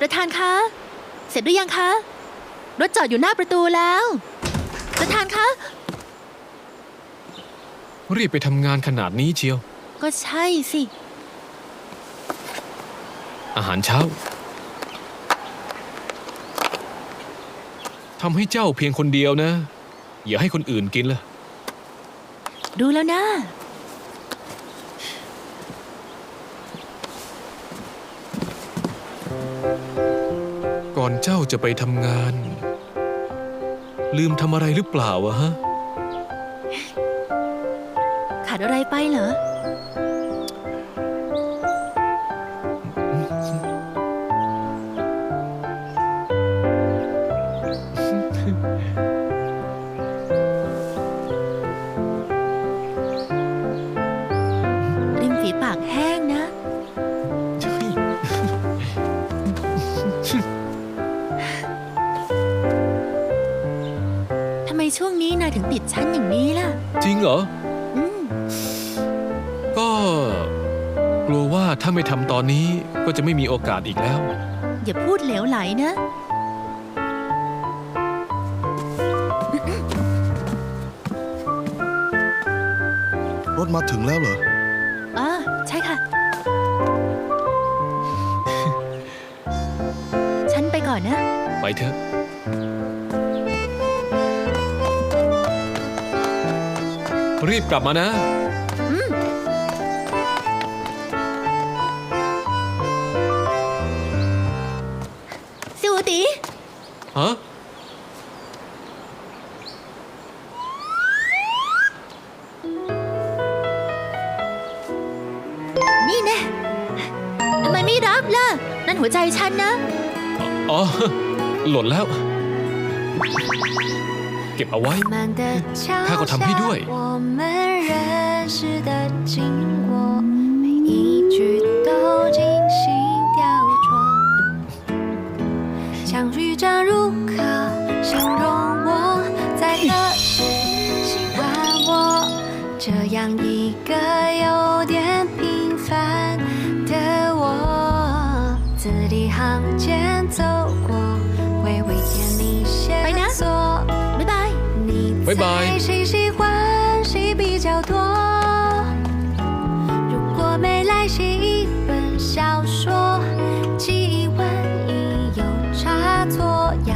ประธานคะ เสร็จหรือยังคะ รถจอดอยู่หน้าประตูแล้ว ประธานคะ รีบไปทำงานขนาดนี้เชียว ก็ใช่สิ อาหารเช้าทำให้เจ้าเพียงคนเดียวนะ อย่าให้คนอื่นกินละดูแล้วนะ ก่อนเจ้าจะไปทำงาน ลืมทำอะไรหรือเปล่าวะฮะ ขาดอะไรไปเหรอ ริมฝีปากแห้ง ไมช่วงนี้นายถึงติดฉันอย่างนี้ล่ะ จริงเหรอ อืม ก็กลัวว่าถ้าไม่ทำตอนนี้ก็จะไม่มีโอกาสอีกแล้ว อย่าพูดเหลวไหลนะ รถมาถึงแล้วเหรอ อ่าใช่ค่ะ ฉันไปก่อนนะ ไปเถอะ รีบกลับมานะ สิวตีฮะ นี่แน่ทำไมไม่รับล่ะ นั่นหัวใจฉันนะ อ๋อ หล่นแล้ว เก็บเอาไว้ 慢的敲 ข้าก็ทำให้ด้วย 我们认识的经过，每一句都精心雕琢，像曲折如歌，形容我在何时喜欢我，这样一个有点平凡的我，字里行间走 拜拜猜谁喜欢谁比较多？如果没来写一本小说，记忆文艺有差错，要